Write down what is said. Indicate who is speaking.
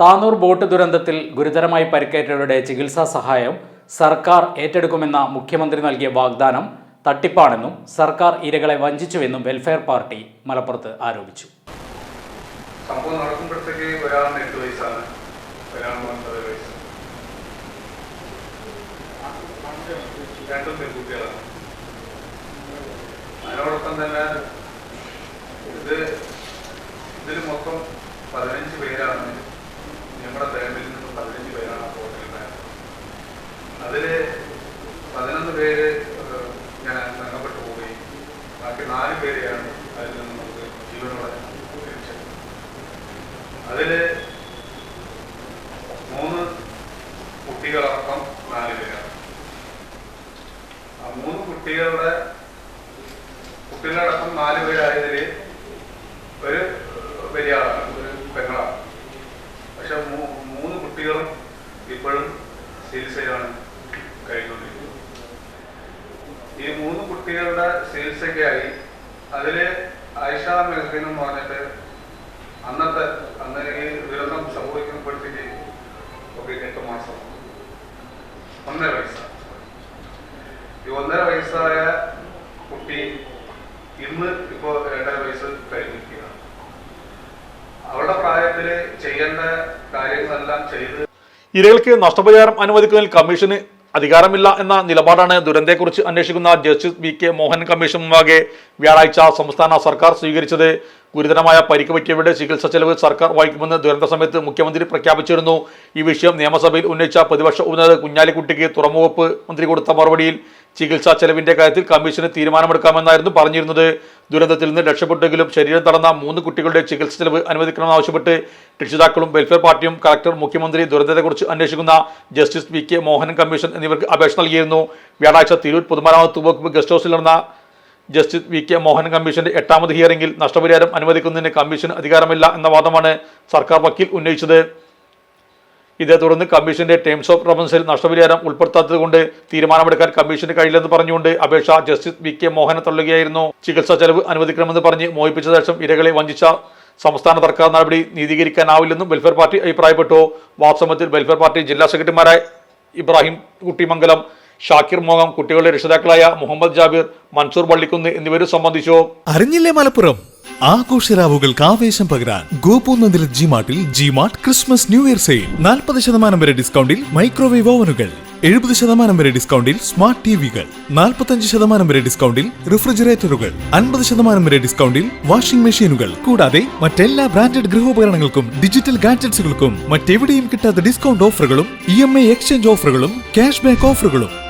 Speaker 1: Tanur boat ദുരന്തത്തിൽ ഗുരുതരമായി പരിക്കേറ്റവരുടെ ചികിത്സാ സഹായം സർക്കാർ ഏറ്റെടുക്കുമെന്ന മുഖ്യമന്ത്രി നൽകിയ വാഗ്ദാനം തട്ടിപ്പാണെന്നും സർക്കാർ ഇരകളെ വഞ്ചിച്ചുവെന്നും വെൽഫെയർ പാർട്ടി മലപ്പുറത്ത് ആരോപിച്ചു.
Speaker 2: സംഭവം നടക്കുമ്പോഴത്തേക്ക് ഒരാളിന് എട്ട് വയസ്സാണ്. ഒരാളിന് ഒൻപത് വയസ്സ്. രണ്ടും പെൺകുട്ടികളാണ്. അതിനോടൊപ്പം തന്നെ ഇത് ഇതിൽ മൊത്തം പതിനഞ്ച് പേരാണ് നമ്മുടെ ഫാമിലിയിൽ നിന്ന് പതിനഞ്ച് പേരാണ് ആ ഹോട്ടലിലുണ്ടായത് അതിൽ പതിനൊന്ന് പേര് ഞാൻ നഷ്ടപ്പെട്ടു പോവുകയും ബാക്കി നാല് പേരെയാണ് അതിൽ നിന്ന് നമുക്ക് ജീവനോടെ ലഭിച്ചത്. അതിൽ മൂന്ന് കുട്ടികളടക്കം നാല് പേരാണ്. ആ മൂന്ന് കുട്ടികളുടെ കുട്ടികളടക്കം നാല് പേരായതിൽ ഒരു വലിയ ആളാണ് ഒരു പെങ്ങളാണ്. പക്ഷെ മൂന്ന് കുട്ടികളും ഇപ്പോഴും ചികിത്സയിലാണ് കഴിഞ്ഞുകൊണ്ടിരിക്കുന്നത് ഈ മൂന്ന് കുട്ടികളുടെ ചികിത്സയ്ക്കായി അതിൽ മെഹ്റിൻ എന്ന് പറഞ്ഞിട്ട് അന്നത്തെ അന്ന് ഈ ദുരന്തം സംഭവിക്കുമ്പോഴത്തേക്ക് ഒക്കെ എട്ട് മാസം. ഒന്നര വയസ്സ. ഈ ഒന്നര വയസ്സായ കുട്ടി ഇന്ന് ഇപ്പോ രണ്ടര വയസ്സ് കഴിഞ്ഞിരിക്കുകയാണ്. അവരുടെ പ്രായത്തിൽ ചെയ്യേണ്ട കാര്യങ്ങളെല്ലാം ചെയ്ത്
Speaker 3: ഇരകൾക്ക് നഷ്ടപരിഹാരം അനുവദിക്കുന്നതിൽ കമ്മീഷന് അധികാരമില്ല എന്ന നിലപാടാണ് ദുരന്തത്തെക്കുറിച്ച് അന്വേഷിക്കുന്ന justice V K Mohan commission മുമ്പാകെ വ്യാഴാഴ്ച സംസ്ഥാന സർക്കാർ സ്വീകരിച്ചത്. ഗുരുതരമായ പരിക്ക് പറ്റിയവരുടെ ചികിത്സ ചെലവ് സർക്കാർ വഹിക്കുമെന്ന് ദുരന്ത സമയത്ത് മുഖ്യമന്ത്രി പ്രഖ്യാപിച്ചിരുന്നു. ഈ വിഷയം നിയമസഭയിൽ ഉന്നയിച്ച പ്രതിപക്ഷ ഉന്നത കുഞ്ഞാലിക്കുട്ടിക്ക് തുറമുവപ്പ് മന്ത്രി കൊടുത്ത മറുപടിയിൽ ചികിത്സാ ചെലവിന്റെ കാര്യത്തിൽ കമ്മീഷന് തീരുമാനമെടുക്കാമെന്നായിരുന്നു പറഞ്ഞിരുന്നത്. ദുരന്തത്തിൽ നിന്ന് രക്ഷപ്പെട്ടെങ്കിലും ശരീരം തടന്ന മൂന്ന് കുട്ടികളുടെ ചികിത്സ ചെലവ് അനുവദിക്കണമെന്നാവശ്യപ്പെട്ട് രക്ഷിതാക്കളും വെൽഫെയർ പാർട്ടിയും കളക്ടർ മുഖ്യമന്ത്രി ദുരന്തത്തെക്കുറിച്ച് അന്വേഷിക്കുന്ന justice V K Mohanan commission എന്നിവർക്ക് അപേക്ഷ നൽകിയിരുന്നു. വ്യാഴാഴ്ച തിരൂർ പൊതുമരാമത്ത് വകുപ്പ് ഗസ്റ്റ് ഹൗസിൽ നടന്ന ജസ്റ്റിസ് വി കെ മോഹൻ കമ്മീഷന്റെ എട്ടാമത് ഹിയറിംഗിൽ നഷ്ടപരിഹാരം അനുവദിക്കുന്നതിന് കമ്മീഷന് അധികാരമില്ല എന്ന വാദമാണ് സർക്കാർ വക്കീൽ ഉന്നയിച്ചത്. ഇതേ തുടർന്ന് കമ്മീഷന്റെ ടേംസ് ഓഫ് റഫറൻസിൽ നഷ്ടപരിഹാരം ഉൾപ്പെടുത്താത്തതുകൊണ്ട് തീരുമാനമെടുക്കാൻ കമ്മീഷന് കഴിയില്ലെന്ന് പറഞ്ഞുകൊണ്ട് അപേക്ഷ ജസ്റ്റിസ് വി കെ മോഹനെ തള്ളുകയായിരുന്നു. ചികിത്സാ ചെലവ് അനുവദിക്കണമെന്ന് പറഞ്ഞ് മോഹിപ്പിച്ച ശേഷം ഇരകളെ വഞ്ചിച്ച സംസ്ഥാന സർക്കാർ നടപടി നീതീകരിക്കാനാവില്ലെന്നും വെൽഫെയർ പാർട്ടി അഭിപ്രായപ്പെട്ടു. വാസ്തവത്തിൽ വെൽഫെയർ പാർട്ടി ജില്ലാ സെക്രട്ടറിമാരായ ഇബ്രാഹിം കുട്ടിമംഗലം ഷാക്കിർ മോഹം കുട്ടികളുടെ രക്ഷിതാക്കളായ മുഹമ്മദ് ജാബിർ മൻസൂർ പള്ളിക്കുന്ന് എന്നിവരും സംബന്ധിച്ചോ.
Speaker 4: അറിഞ്ഞില്ലേ മലപ്പുറം? ആഘോഷരാവുകൾക്ക് ആവേശം പകരാൻ ഗോപൂനന്ദിൽ G മാർട്ടിൽ G mart Christmas new year sale നാൽപ്പത് ശതമാനം വരെ ഡിസ്കൗണ്ടിൽ മൈക്രോവേവ് ഓവനുകൾ. എഴുപത് ശതമാനം വരെ ഡിസ്കൗണ്ടിൽ സ്മാർട്ട് ടിവികൾ. നാൽപ്പത്തഞ്ച് ശതമാനം വരെ ഡിസ്കൗണ്ടിൽ റിഫ്രിജറേറ്ററുകൾ. അൻപത് ശതമാനം വരെ ഡിസ്കൗണ്ടിൽ വാഷിംഗ് മെഷീനുകൾ. കൂടാതെ മറ്റെല്ലാ ബ്രാൻഡഡ് ഗൃഹോപകരണങ്ങൾക്കും ഡിജിറ്റൽ ഗാഡ്ജറ്റ്സുകൾക്കും മറ്റെവിടെയും കിട്ടാത്ത ഡിസ്കൗണ്ട് ഓഫറുകളും ഇ ഐ എക്സ്ചേഞ്ച് ഓഫറുകളും ക്യാഷ് ബാക്ക് ഓഫറുകളും.